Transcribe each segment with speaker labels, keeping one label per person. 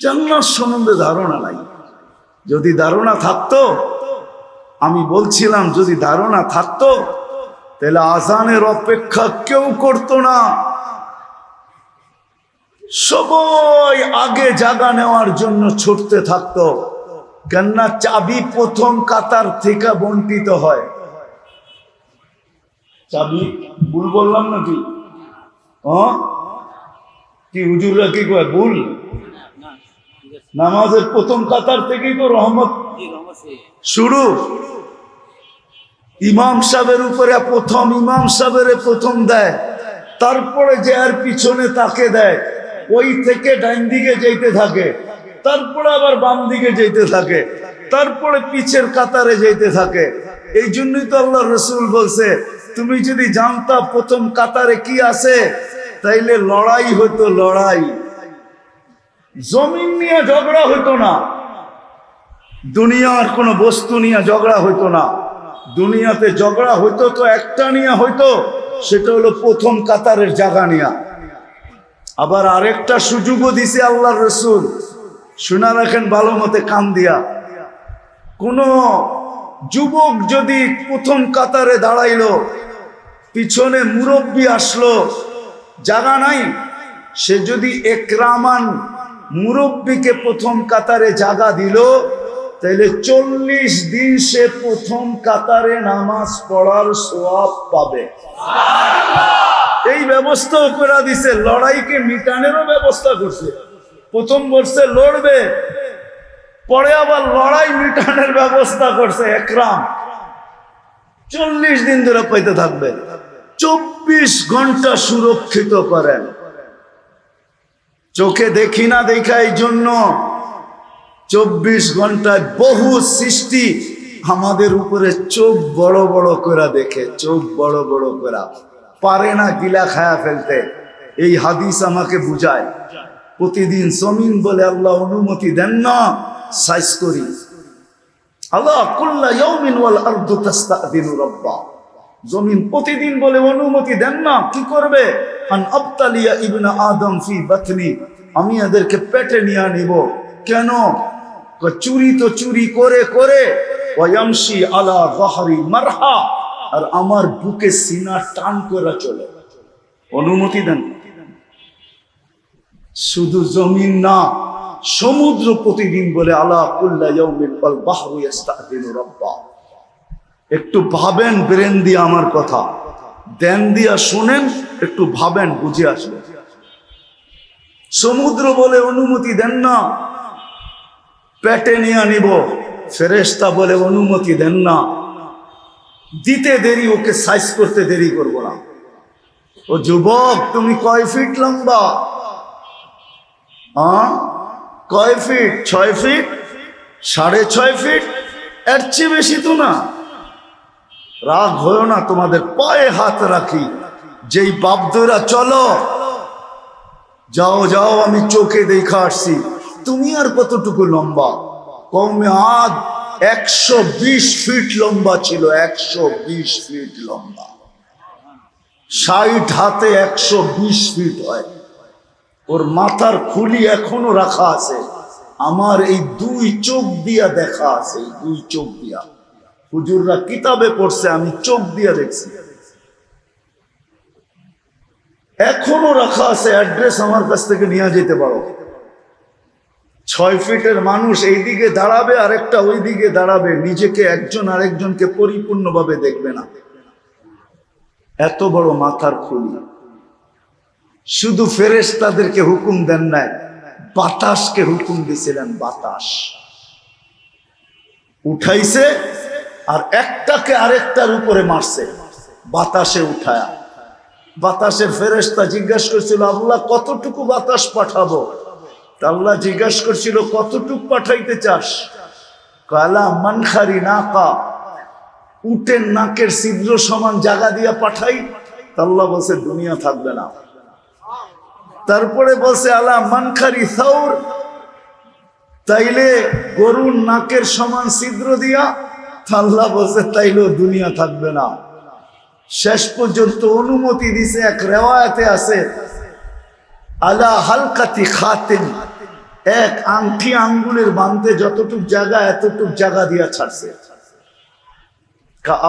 Speaker 1: জান্নাত সম্বন্ধে ধারণা নাই। যদি ধারণা থাকতো, আমি বলছিলাম, যদি ধারণা থাকতো, তাহলে আজানের অপেক্ষা কেউ করতো না। সবাই আগে জায়গা নেওয়ার জন্য ছুটতে থাকতো। কেননা চাবি প্রথম কাতার থেকে বন্টিত হয়। চাবি, ভুল বললাম নাকি? কি হুজুররা কি কয়, ভুল? নামাজের প্রথম কাতার থেকেই তো রহমত। শুরু। ইমাম সাহেবের উপরে প্রথম ইমাম সাহেবের প্রথম দেয়। তারপরে যে আর পিছনে তাকে দেয়। ওই থেকে ডাইন দিকে যেতে থাকে। তারপরে আবার বাম দিকে যেতে থাকে। তারপরে পিছের কাতারে যেতে থাকে। এই জন্যই তো আল্লাহ রসুল বলছে তুমি যদি জানতা প্রথম কাতারে কি আছে তাইলে লড়াই হতো লড়াই। জমিন নিয়ে ঝগড়া হতো না। দুনিয়ার কোনো বস্তু নিয়ে ঝগড়া হতো না। দুনিয়াতে ঝগড়া হইতো তো একটা নিয়ে হইতো, সেটা হলো প্রথম কাতারের জায়গা নিয়া। আবার আরেকটা সুযোগও দিছে আল্লাহ রসুল। শোনা রাখেন ভালো মতে কান দিয়া। কোন যুবক যদি প্রথম কাতারে দাঁড়াইলো, পিছনে মুরব্বী আসলো, জায়গা নাই, সে যদি একরামান মুরব্বীকে প্রথম কাতারে জায়গা দিল। তাহলে চল্লিশ দিন সে প্রথম কাতারে নামাজ পড়ার সোয়াব পাবে। এই ব্যবস্থাও করে দিছে, লড়াইকে মিটানেরও ব্যবস্থা করছে। প্রথম বর্ষে লড়বে, পরে আবার লড়াই মিটানের ব্যবস্থা করছে একরাম। চল্লিশ দিন ধরে পাইতে থাকবে। চব্বিশ ঘণ্টা সুরক্ষিত করেন। চোখে দেখি না দেখা এই জন্য চব্বিশ ঘন্টায় বহু সৃষ্টি আমাদের উপরে চোখ বড় বড় করে দেখে, চোখ বড় বড় করা। পারে না গিলা খায়া ফেলতে। এই হাদিস আমাকে বুঝায়। প্রতিদিন জমিন বলে আল্লাহ অনুমতি দেন না, সাইজ করি। আল্লাহ জমিন প্রতিদিন বলে অনুমতি দেন না, কি করবে? আবতালিয়া ইবনা আদম আমি এদেরকে পেটে নিয়ে নিব কেন? চুরি তো চুরি করে করে। ওয়ামশি আলা মারহা, আর আমার বুকে সিনা টান করে চলে। অনুমতি দেন। শুধু জমিন না, সমুদ্র প্রতিদিন বলে, আলা কুল্লা ইয়াউমিন ওয়াল বাহরু ইস্তাদিনু একটু ভাবেন, ব্রেন দিয়ে আমার কথা। দেন দিয়া শুনেন, একটু ভাবেন, বুঝে আসবে সমুদ্র বলে অনুমতি দেন না, পেটে নিয়ে নিব ফেরেস্তা বলে অনুমতি দেন না। দিতে দেরি, ওকে সাইজ করতে দেরি করব না। ও যুবক, তুমি কয় ফিট লম্বা? কয় ফিট? ছয় ফিট? সাড়ে ছয় ফিট? এর চেয়ে বেশি তো না। রাগ হয়েও না, তোমাদের পায়ে হাত রাখি। যেই বাপদরা চলো, যাও যাও, আমি চোখে দেখা আসছি। তুমি আর কতটুকু লম্বা? কমে আদ একশো বিশ ফিট লম্বা ছিল, একশো বিশ ফিট লম্বা। ষাট হাতে একশো বিশ ফিট হয়। ওর মাথার খুলি এখনও রাখা আছে। আমার এই দুই চোখ দিয়া দেখা আছে দুই চোখ দিয়া। হুজুররা কিতাবে পড়ছে, আমি চোখ দিয়ে দেখছি। এখনও রাখা আছে, অ্যাড্রেস আমার কাছ থেকে নিয়ে যেতে পারো। ছয় ফিটের মানুষ এই দিকে দাঁড়াবে আর একটা ওই দিকে দাঁড়াবে, নিজেকে একজন আরেকজনকে পরিপূর্ণভাবে দেখবে না। এত বড় মাথার খুলি। শুধু ফেরেস তাদেরকে হুকুম দেন নাই, বাতাসকে হুকুম দিছিলেন বাতাস। উঠাইছে আর একটাকে আরেকটার উপরে মারছে। বাতাসে উঠায়া। বাতাসের ফেরেস্তা জিজ্ঞাসা করছিল আল্লাহ কতটুকু বাতাস পাঠাবো? আল্লাহ জিজ্ঞাসা করছিল, কতটুক পাঠাইতে চাস? কালা মানখারি নাকা, উটের নাকের ছিদ্র সমান জায়গা দিয়া পাঠাই। আল্লাহ বলছে, দুনিয়া থাকবে না। তারপরে বলছে, আলা মানখারি সাউর, তাইলে গরুর নাকের সমান ছিদ্র দিয়া আল্লাহ বলছে, তাইলেও দুনিয়া থাকবে না। শেষ পর্যন্ত অনুমতি দিছে, এক রেওয়ায়তে আছে, আলা হালকাতি খাতেন, এক আংটি আঙ্গুলের বাঁধতে যতটুক জায়গা, এতটুক জায়গা দিয়া ছাড়ছে।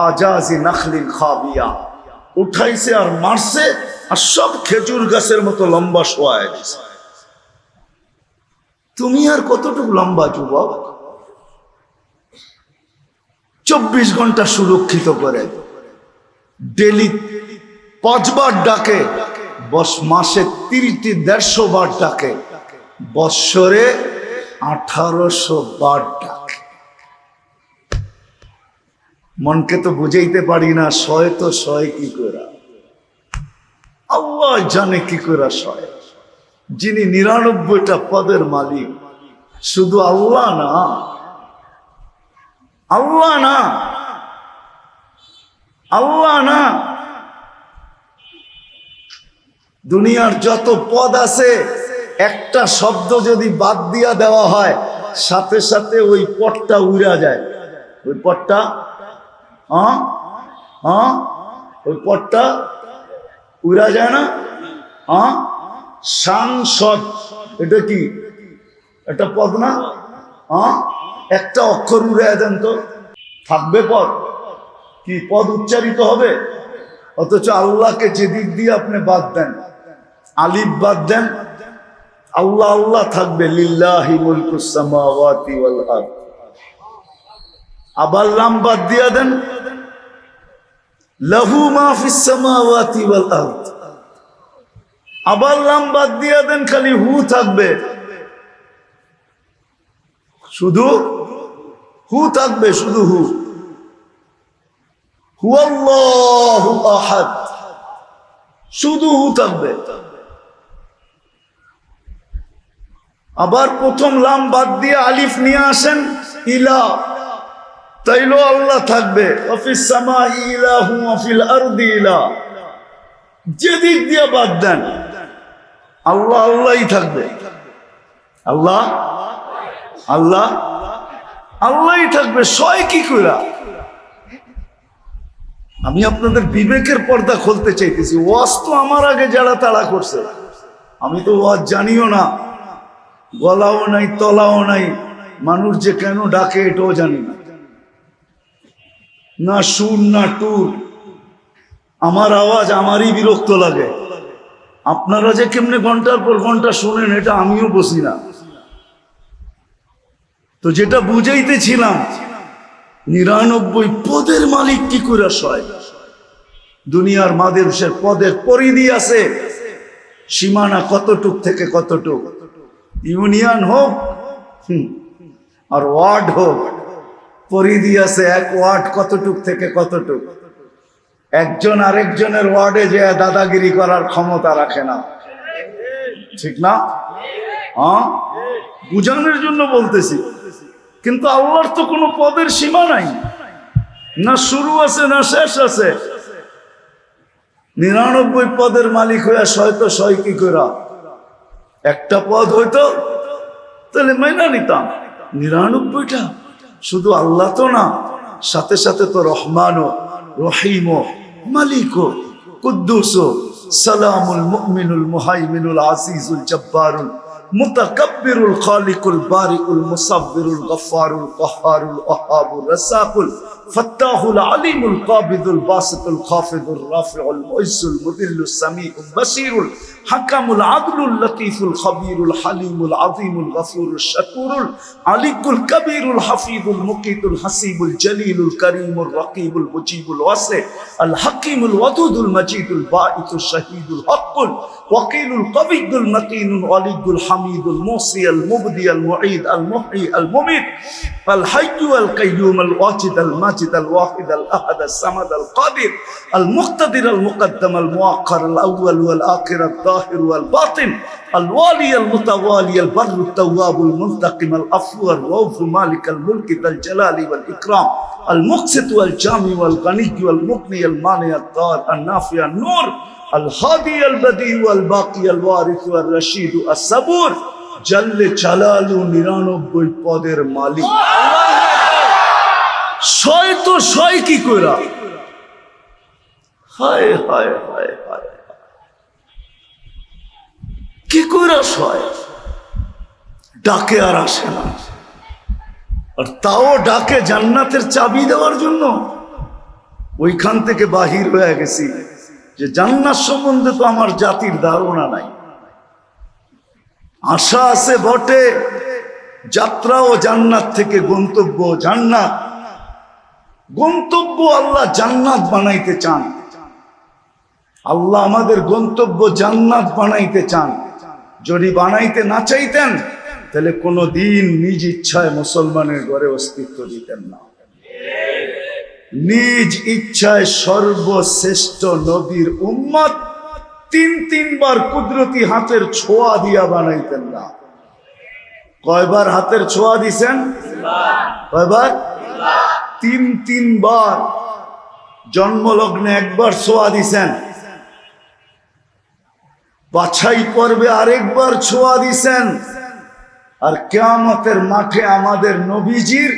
Speaker 1: আজাজি নাখলিন খাবিয়া, উঠাইছে আর মারছে, আর সব খেজুর গাছের মতো লম্বা শোয়ায় তুমি আর কতটুকু লম্বা যুবক? চব্বিশ ঘণ্টা সুরক্ষিত করে। ডেলি পাঁচবার ডাকে, বস মাসে তিরিটি দেড়শো বার ডাকে, বৎসরে আঠারোশো বার ডাকে। মনকে তো বুঝাইতে পারি না শয় তো শয় কি করা আল্লাহ জানে কি করা শয় যিনি নিরানব্বইটা পদের মালিক, শুধু আল্লাহ না আল্লাহ না। আল্লাহ না। দুনিয়ার যত পদ আছে, একটা শব্দ যদি বাদ দিয়া দেওয়া হয়, সাথে সাথে ওই পদটা উড়া যায়। ওই পদটা হ্যাঁ ওই পদটা উড়া যায় না? হ্যাঁ সাংসদ, এটা কি? এটা পদ না? হ্যাঁ একটা অক্ষর উড়ে দেন তো। থাকবে পদ। কি পদ উচ্চারিত হবে? অথচ আল্লাহকে যে দিক দিয়ে আপনি বাদ দেন, আলিফ বাদ দেন, আল্লাহ আল্লাহ থাকবে আবার লাম বাদ দিয়া দেন, লাহু মা ফিস সামাওয়াতি ওয়াল আরদ। আবার লাম বাদ দিয়া দেন, খালি হু থাকবে। শুধু হু থাকবে শুধু হু। হুয়াল্লাহু আহাদ। শুধু হু থাকবে। আবার প্রথম লাম বাদ দিয়ে আলিফ নিয়ে আসেন, ইলা। তাইলো আল্লাহ থাকবে। অফিস সামা ইলাহু অফিল আরদি ইলা। যে দিয়ে বাদ দেন, আল্লাহ আল্লাহই থাকবে। আল্লাহ? আল্লাহ? আল্লাহই থাকবে সয় কি কইরা? আমি আপনাদের বিবেকের পর্দা খুলতে চাইতেছি। ওয়াজ তো আমার আগে যারা তাড়া করছে। আমি তো ওয়াজ জানিও না, গলাও নাই, তলাও নাই, মানুষ যে কেন ডাকে এটাও জানি না। না সুর, না টুর, আমার আওয়াজ আমারই বিরক্ত লাগে। আপনারা যে কেমনে ঘণ্টার পর ঘণ্টা শুনেন, এটা আমিও বসি না। তো যেটা বুঝাইতেছিলাম, নিরানব্বই পদের মালিক কি করে সয়? দুনিয়ার মাদেশের পদের পরিধি আছে, সীমানা কতটুক থেকে কতটুক? ইউনিয়ন হোক আর ওয়ার্ড হোক, পরিধি আছে এক ওয়ার্ড কতটুক থেকে কতটুক? একজন আরেকজনের ওয়ার্ডে যে দাদাগিরি করার ক্ষমতা রাখে না। ঠিক না? বুঝানোর জন্য বলতেছি। কিন্তু আল্লাহর তো কোনো পদের সীমা নাই। না শুরু আছে, না শেষ আছে। নিরানব্বই পদের মালিক হইয়া শয়তো শয় কি করা একটা পদ হইতো, তাহলে মাইনা নিতাম। নিরানব্বইটা? শুধু আল্লাহ তো না, সাথে সাথে তো রহমানও, রহিমও, মালিকও, কুদ্দুসও, সালামুল মুহাইমিনুল আসিজুল জব্বারুল। متكبر الخالق البارئ المصبر الغفار القهار الوهاب الرزاق الفتاح العليم القابض الباسط الخافض الرافع المعز المذل السميع البصير الحكم العدل اللطيف الخبير الحليم العظيم الغفور الشكور العلي الكبير الحفيظ المقيت الحسيب الجليل الكريم الرقيب المجيب الواسع الحكيم الودود المجيد الباعث الشهيد الحق الوكيل القوي المتين الولي الحميد الموصي المبدي المعيد المحيي المميت الحي القيوم الواجد الماجد الواحد الاحد الصمد القادر المقتدر المقدم المؤخر الاول والاخر الظاهر والباطن الوالي المتوالي البر التواب المنتقم العفو الرؤوف مالك الملك ذا الجلال والاكرام المقسط والجامع والغني والمغني المانع الضار النافع النور الهادي البديع والباقي الوارث والرشيد الصبور جل جلاله নিরানব্বই পদের মালিক ছয় তো ছয় কি কইরা? হায় হায় হায় হায় কি কইরা ছয়? ডাকে আর আসে না। আর তাও ডাকে জান্নাতের চাবি দেওয়ার জন্য? ওইখান থেকে বাহির হয়ে গেছি যে জান্নাত সম্বন্ধে তো আমার জাতির ধারণা নাই। আশা আছে বটে যাত্রা ও জান্নাত থেকে গন্তব্য জান্নাত। গন্তব্য আল্লাহ জান্নাত বানাইতে চান। আল্লাহ আমাদের গন্তব্য জান্নাত বানাইতে চান। যদি বানাইতে না চাইতেন তাহলে কোনো দিন নিজ ইচ্ছায় মুসলমানের ঘরে অস্তিত্ব দিতেন না। নিজ ইচ্ছায় সর্বশ্রেষ্ঠ নবীর উম্মত তিন তিনবার কুদরতি হাতের ছোঁয়া দিয়া বানাইতেন না। কয়বার হাতের ছোঁয়া দিছেন? কয়বার? তিন, তিনবার জন্মলগ্নে একবার ছোঁয়া দিছেন। বাছাই পর্বে আরেকবার ছোঁয়া দিছেন। আর কেয়ামতের মাঠে আমাদের নবীজির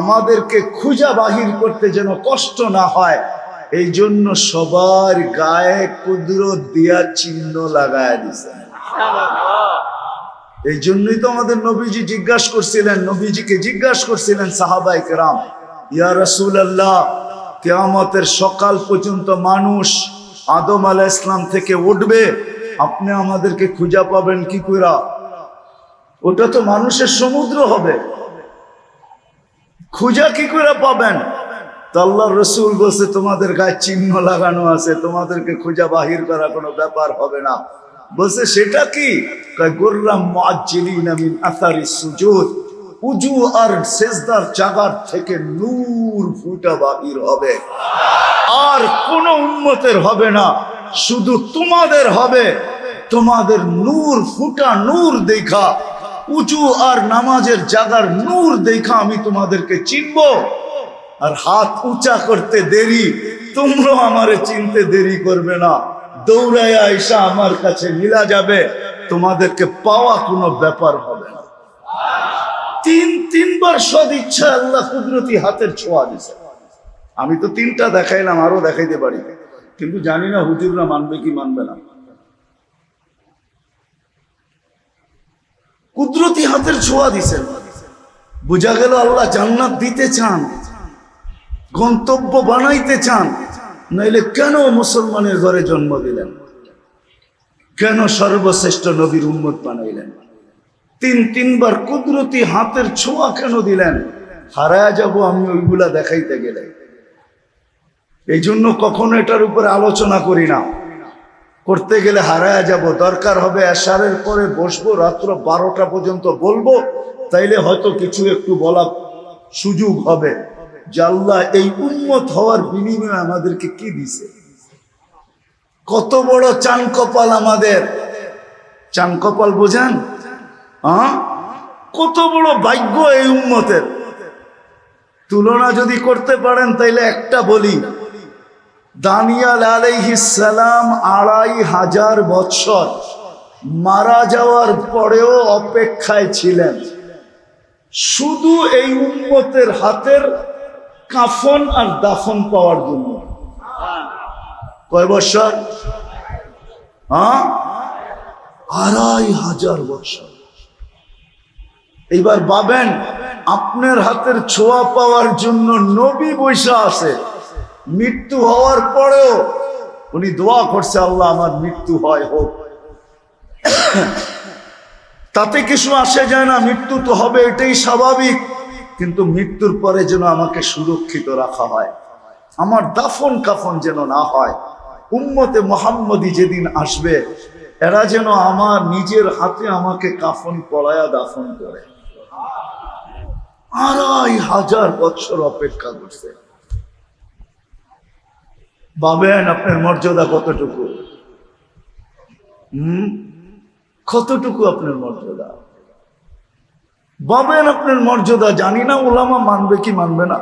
Speaker 1: আমাদেরকে খুঁজা বাহির করতে যেন কষ্ট না হয়, এই জন্য সবার গায়ে কুদরত দিয়া চিহ্ন লাগায় দিছেন। এই জন্যই তো আমাদের নবীজি জিজ্ঞাসা করছিলেন, নবীজিকে জিজ্ঞাসা করছিলেন, সাহাবাই কেরাম, ইয়া রসুল আল্লাহ কেয়ামতের সকাল পর্যন্ত মানুষ আদম আলাহ ইসলাম থেকে উঠবে, আপনি আমাদেরকে খুঁজা পাবেন কি কইরা? ওটা তো মানুষের সমুদ্র হবে। খুঁজা কি করে পাবেন? তো আল্লাহ রসুল বলছে, তোমাদের গায়ে চিহ্ন লাগানো আছে, তোমাদেরকে খুঁজা বাহির করা কোনো ব্যাপার হবে না। বলছে, সেটা কি? উজু আর জাগার থেকে ফুটা হবে। আর কোন হবে না, শুধু তোমাদের হবে। তোমাদের নূর ফুটা নূর দেখা উঁচু আর নামাজের জাগার নূর দেখা আমি তোমাদেরকে চিনব। আর হাত উঁচা করতে দেরি তোমরাও আমারে চিনতে দেরি করবে না। দৌড়ায় আইসা আমার কাছে মিলা যাবে, তোমাদেরকে পাওয়া কোনো ব্যাপার হবে না। তিন, তিনবার আল্লাহ কুদরতি হাতের ছোঁয়া দিছে। আমি তো তিনটা দেখাইলাম, আরও দেখাইতে পারি। কিন্তু জানি না হুজুররা মানবে কি মানবে না। কুদরতি হাতের ছোঁয়া দিছেন। বোঝা গেল আল্লাহ জান্নাত দিতে চান, গন্তব্য বানাইতে চান। নইলে কেন মুসলমানের ঘরে জন্ম দিলেন? কেন সর্বশ্রেষ্ঠ নবীর উম্মত বানাইলেন? তিন, তিনবার কুদরতি হাতের ছোঁয়া কেন দিলেন? হারায় যাব আমি ওইগুলা দেখাইতে গেলে। এই জন্য কখনো এটার উপরে আলোচনা করি না। করতে গেলে হারায় যাব, দরকার হবে এশারের পরে বসবো, রাত্র বারোটা পর্যন্ত বলব, তাইলে হয়তো কিছু একটু বলা সুযোগ হবে। আল্লাহ এই উন্মত হওয়ার বিনিময়ে আমাদেরকে কি দিছে? কত বড় চান কপাল আমাদের। চান কপাল বোঝান? কত বড় ভাগ্য এই উন্মতের তুলনা যদি করতে পারেন, তাইলে একটা বলি, দানিয়াল সালাম আড়াই হাজার বৎসর মারা যাওয়ার পরেও অপেক্ষায় ছিলেন। শুধু এই উন্মতের হাতের কাফন আর দাফন পাওয়ার জন্য। কয় বছর? হ্যাঁ? আড়াই হাজার বছর। এইবার ভাবেন, আপনার হাতের ছোঁয়া পাওয়ার জন্য নবী বৈশা আছে। মৃত্যু হওয়ার পরেও উনি দোয়া করছে, আল্লাহ আমার মৃত্যু হয় হোক। তাতে কিছু আসে যায় না, মৃত্যু তো হবে, এটাই স্বাভাবিক। কিন্তু মৃত্যুর পরে যেন আমাকে সুরক্ষিত রাখা হয়। আমার দাফন কাফন যেন না হয়। উম্মতে মোহাম্মদী যেদিন আসবে, এরা যেন আমার নিজের হাতে আমাকে কাফন পড়ায়া দাফন করে। আড়াই হাজার বছর অপেক্ষা করছে। ভাবেন আপনার মর্যাদা কতটুকু? হম? কতটুকু আপনার মর্যাদা? ভাবেন আপনার মর্যাদা, জানি না ওলামা মানবে কি মানবে না।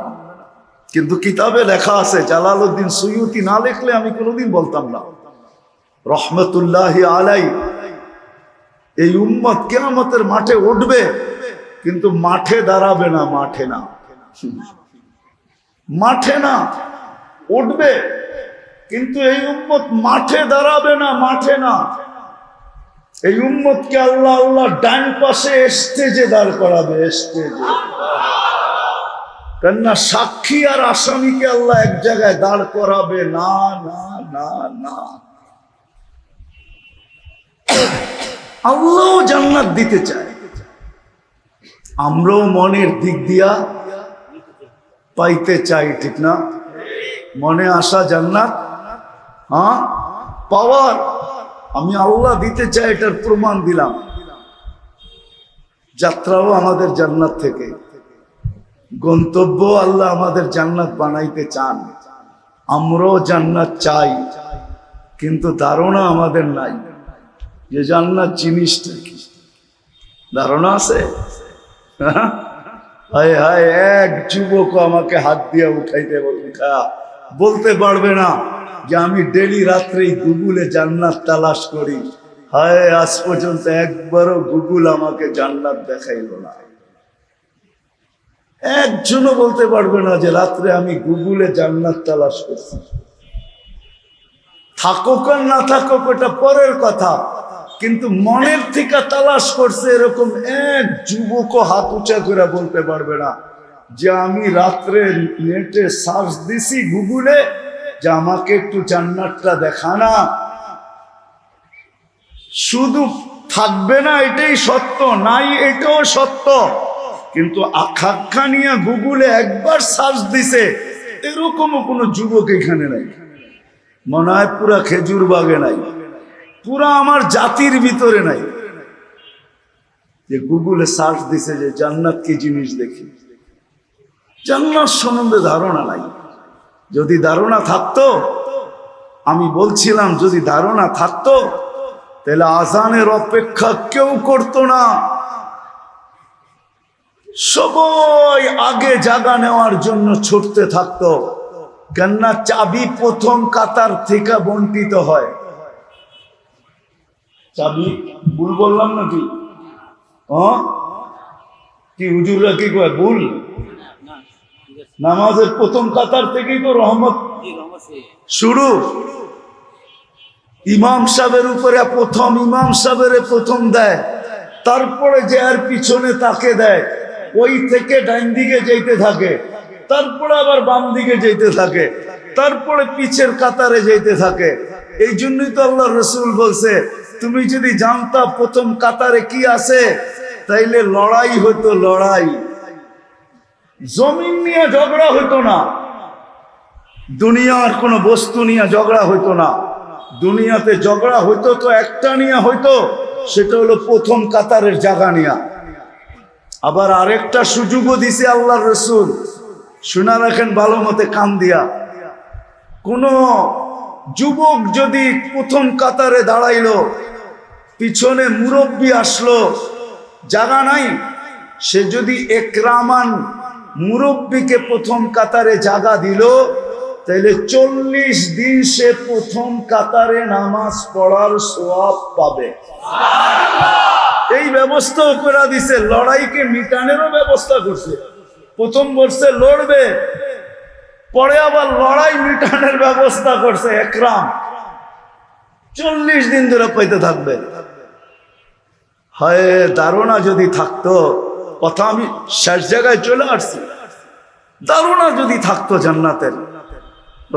Speaker 1: কিন্তু কিতাবে লেখা আছে জালাল উদ্দিন সৈয়তি না লেখলে আমি কোনোদিন বলতাম না। রহমতুল্লাহ আলাই, এই উম্মত কেয়ামতের মাঠে উঠবে, কিন্তু মাঠে দাঁড়াবে না, মাঠে না। মাঠে না, উঠবে, কিন্তু এই উম্মত মাঠে দাঁড়াবে না, মাঠে না। এই উম্মতকে আল্লাহ আল্লাহ ডান পাশে স্টেজে দাঁড় করাবে স্টেজে কেননা সাক্ষী আর আসামিকে আল্লাহ এক জায়গায় দাঁড় করাবে, না না না না। আল্লাহ জান্নাত দিতে চায়। আমরাও মনের দিক দিয়া পাইতে চাই, ঠিক না? মনে আসা জান্নাত হ্যাঁ? পাওয়ার আমি আল্লাহ দিতে চাই এটার প্রমাণ দিলাম। যাত্রাও আমাদের জান্নাত থেকে। গন্তব্য আল্লাহ আমাদের জান্নাত বানাইতে চান। আমরাও জান্নাত চাই, কিন্তু ধারণা আমাদের নাই। যে জান্নাত জিনিসটা কি? ধারণা আছে? হ্যাঁ? হায়, এক যুবক আমাকে হাত দিয়ে উঠাইতে বল- উঠা বলতে পারবে না। যে আমি ডেলি রাত্রেই গুগলে জান্নাত তালাশ করি। হায়, আজ পর্যন্ত একবারও গুগল আমাকে জান্নাত দেখাইল না। একজনও বলতে পারবে না যে রাত্রে আমি গুগলে জান্নাত তালাশ করছি। থাকুক আর না থাকুক, ওটা পরের কথা। কিন্তু মনের থেকে তালাশ করছে এরকম এক যুবকও হাত উঁচা করে বলতে পারবে না যে আমি রাত্রে নেটে সার্চ দিছি গুগলে যে আমাকে একটু জান্নাতটা দেখা না। শুধু থাকবে না, এটাই সত্য, নাই, এটাও সত্য। কিন্তু আখাক্ষা নিয়ে গুগলে একবার সার্চ দিছে, এরকমও কোনো যুবক এখানে নাই। মনে হয় পুরা খেজুর বাগে নাই, পুরা আমার জাতির ভিতরে নাই। যে গুগলে সার্চ দিছে যে জান্নাত কি জিনিস দেখি। জান্নাত সম্বন্ধে ধারণা নাই। যদি ধারণা থাকতো, আমি বলছিলাম, যদি ধারণা থাকতো, তাহলে আজানের অপেক্ষা কেউ করতো না। সবাই আগে জাগা নেওয়ার জন্য ছুটতে থাকতো। কেননা চাবি প্রথম কাতার থেকে বন্টিত হয়। চাবি ভুল বললাম নাকি? হ্যাঁ? কি হুজুররা কি কয়, ভুল? নামাজের প্রথম কাতার থেকেই তো রহমত। শুরু। ইমাম সাহেবের উপরে প্রথম ইমাম সাহেবের প্রথম দেয়। তারপরে যে আর পিছনে তাকে দেয়। ওই থেকে ডাইন দিকে যেতে থাকে। তারপরে আবার বাম দিকে যেতে থাকে। তারপরে পিছের কাতারে যেতে থাকে। এই জন্যই তো আল্লাহ রসুল বলছে তুমি যদি জানতা প্রথম কাতারে কি আছে তাইলে লড়াই হতো লড়াই। জমিন নিয়ে ঝগড়া হইতো না। দুনিয়ার কোনো বস্তু নিয়ে ঝগড়া হইতো না। দুনিয়াতে ঝগড়া হইতো তো একটা নিয়ে হইতো, সেটা হলো প্রথম কাতারের জায়গা নিয়া। আবার আরেকটা সুযোগও দিছে আল্লাহ রসুল। শোনা রাখেন ভালো মতে কান দিয়া। কোন যুবক যদি প্রথম কাতারে দাঁড়াইলো, পিছনে মুরব্বী আসলো জায়গা নাই, সে যদি একরামান মুরব্বীকে প্রথম কাতারে জায়গা দিল। তাহলে চল্লিশ দিন সে প্রথম কাতারে নামাজ পড়ার সোয়াব পাবে। এই ব্যবস্থাও করে দিছে, লড়াইকে মিটানেরও ব্যবস্থা করছে। প্রথম বর্ষে লড়বে। পরে আবার লড়াই মিটানের ব্যবস্থা করছে, একরাম। চল্লিশ দিন ধরে পাইতে থাকবে। হয়, ধারণা যদি থাকতো কথা আমি শেষ জায়গায় চলে আসছি। দারুণা যদি থাকতো জান্নাতের।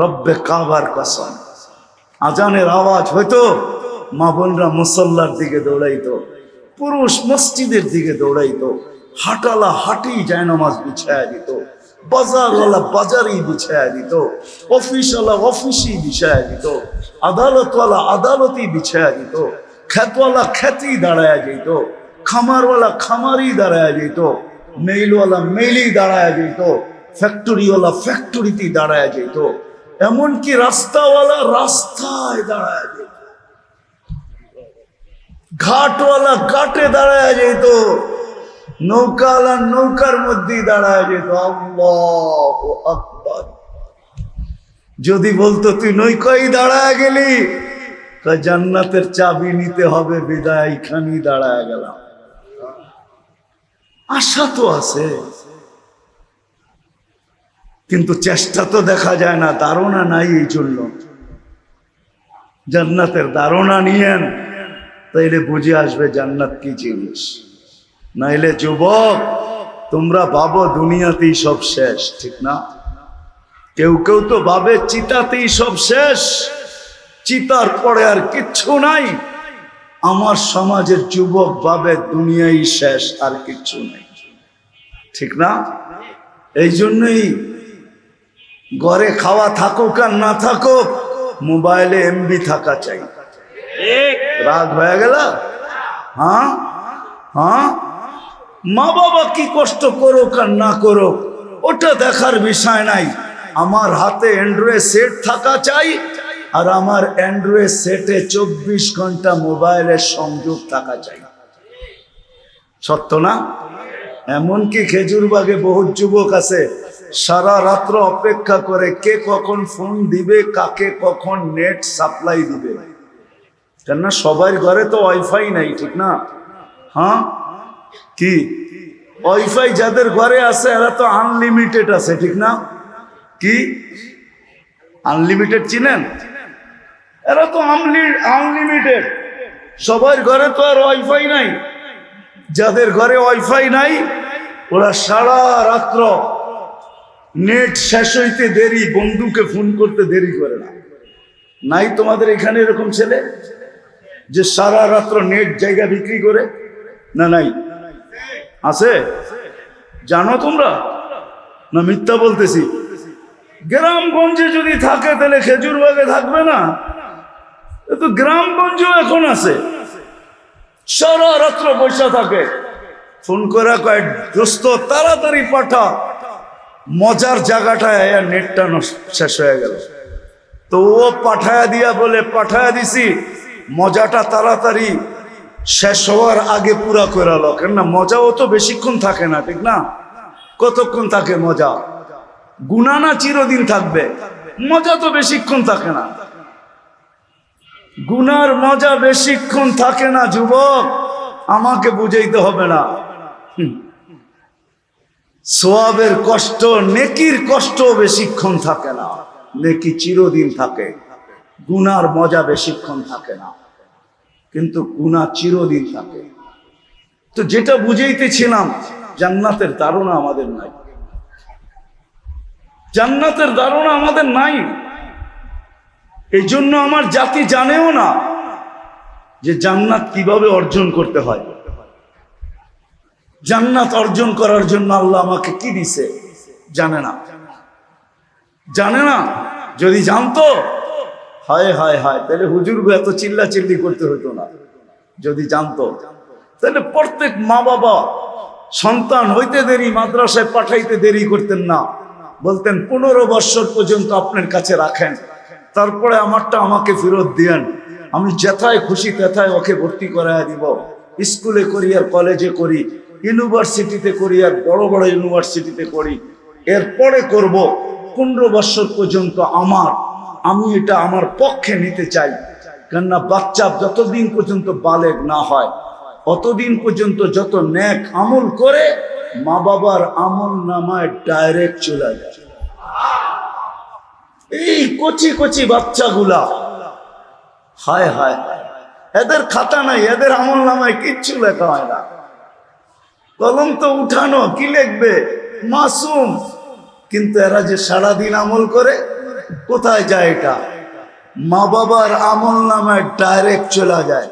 Speaker 1: রব্বে কাবার কসম। আজানের আওয়াজ হয়তো মা বোনরা মুসল্লার দিকে দৌড়াইতো, পুরুষ মসজিদের দিকে দৌড়াইতো, হাটালা হাটি যায় নামাজ বিছায়া দিত, বাজারওয়ালা বাজারই বিছায়া দিত, অফিসওয়ালা অফিসই বিছায়া দিত, আদালতওয়ালা আদালতেই বিছায়া দিত খ্যাতওয়ালা খ্যাতি দাঁড়ায়া যেত খামারওয়ালা খামারই দাঁড়ায় যেত, মেইলওয়ালা মেইলেই দাঁড়ায়া যেত, ফ্যাক্টরিওয়ালা ফ্যাক্টরিতেই দাঁড়ায়া যেত, এমনকি রাস্তাওয়ালা রাস্তায় দাঁড়ায় যেত। ঘাটওয়ালা ঘাটে দাঁড়ায় যেত, নৌকাওয়ালা নৌকার মধ্যে দাঁড়ায় যেত। আল্লাহ যদি বলতো, তুই নৌকাই দাঁড়ায় গেলি জান্নাতের চাবি নিতে হবে বিদায় এইখানেই দাঁড়ায় গেলাম। আশা তো আছে। কিন্তু চেষ্টা তো দেখা যায় না, ধারণা নাই এই জন্য। জান্নাতের ধারণা নিয়েন, তাইলে বুঝে আসবে জান্নাত কি জিনিস। নাইলে যুবক, তোমরা ভাবো দুনিয়াতেই সব শেষ, ঠিক না? কেউ কেউ তো ভাবে চিতাতেই সব শেষ, চিতার পরে আর কিচ্ছু নাই। আমার সমাজের যুবক ভাবে দুনিয়াই শেষ আর কিছু নাই। ঠিক না? এই জন্যই ঘরে খাওয়া থাকুক আর না থাকুক মোবাইলে এমবি থাকা চাই। রাগ হয়ে গেল? হ্যাঁ? হ্যাঁ? মা বাবা কি কষ্ট করুক আর না করুক ওটা দেখার বিষয় নাই। আমার হাতে অ্যান্ড্রয়েড সেট থাকা চাই আর আমার অ্যান্ড্রয়েড সেটে চব্বিশ ঘণ্টা মোবাইলের সংযোগ থাকা চাই সত্য না? এমনকি খেজুরবাগে বহু যুবক আছে, সারা রাত্র অপেক্ষা করে কে কখন ফোন দিবে, কাকে কখন নেট সাপ্লাই দিবে। কেননা সবার ঘরে তো ওয়াইফাই নাই, ঠিক না? হ্যাঁ? কি? ওয়াইফাই যাদের ঘরে আছে, এরা তো আনলিমিটেড আছে, ঠিক না? কি? আনলিমিটেড চিনেন? এরা তো আনলিমিটেড সবার ঘরে তো আর ওয়াইফাই নাই। যাদের ঘরে ওয়াইফাই নাই, ওরা সারা রাত্র নেট শেষ হইতে দেরি, বন্ধুকে ফোন করতে দেরি করে না। নাই তোমাদের এখানে এরকম ছেলে? যে সারা রাত্র নেট জায়গা বিক্রি করে? না নাই? আছে? জানো তোমরা? না মিথ্যা বলতেছি। গ্রামগঞ্জে যদি থাকে, তাহলে খেজুর বাগে থাকবে না? তো গ্রামগঞ্জেও এখন আছে। সারা রাত্র পয়সা থাকে। ফোন করে কয়, দোস্ত, তাড়াতাড়ি পাঠা। মজার জায়গাটায় নেটটা শেষ হয়ে গেল। তো ও পাঠায়া দিয়া বলে, পাঠায়া দিছি, মজাটা তাড়াতাড়ি শেষ হওয়ার আগে পুরা করে লো। কেননা মজাও তো বেশিক্ষণ থাকে না, ঠিক না? কতক্ষণ থাকে মজা? গুণা না চিরদিন থাকবে? মজা তো বেশিক্ষণ থাকে না। গুনার মজা বেশিক্ষণ থাকে না, যুবক। আমাকে বুঝাইতে হবে না। সোয়াবের কষ্ট, নেকির কষ্ট বেশিক্ষণ থাকে না। নেকি চিরদিন থাকে। গুনার মজা বেশিক্ষণ থাকে না। কিন্তু গুণা চিরদিন থাকে। তো যেটা বুঝাইতেছিলাম, জান্নাতের ধারণা আমাদের নাই। জান্নাতের ধারণা আমাদের নাই। এই জন্য আমার জাতি জানেও না যে জান্নাত কীভাবে অর্জন করতে হয়। জান্নাত অর্জন করার জন্য আল্লাহ আমাকে কি দিছে জানে না। জানে না? যদি জানতো? হায় হায় হায়, তাহলে হুজুর এত চিল্লা চিল্লি করতে হতো না। যদি জানতো? তাহলে প্রত্যেক মা বাবা সন্তান হইতে দেরি, মাদ্রাসায় পাঠাইতে দেরি করতেন না। বলতেন, পনেরো বৎসর পর্যন্ত আপনার কাছে রাখেন। তারপরে আমারটা আমাকে ফেরত দিয়েন। আমি যেথায় খুশি তেথায় ওকে ভর্তি করায় দিব। স্কুলে করি আর কলেজে করি, ইউনিভার্সিটিতে করি আর বড় বড় ইউনিভার্সিটিতে করি। এরপরে করব পনেরো বৎসর পর্যন্ত আমার, আমি এটা আমার পক্ষে নিতে চাই। কেননা বাচ্চা যতদিন পর্যন্ত বালেগ না হয়, অতদিন পর্যন্ত যত ন্যাক আমল করে, মা বাবার আমল নামায় ডাইরেক্ট চলে যায়। এই কচি কচি বাচ্চাগুলা। হায় হায়। এদের খাতা নাই, এদের আমল নামায় কিচ্ছু লেখা হয় না। কলম তো উঠানো, কি লিখবে? মাসুম। কিন্তু এরা যে সারাদিন আমল করে, কোথায় যায় এটা? মা বাবার আমল নামায় ডাইরেক্ট চলে যায়।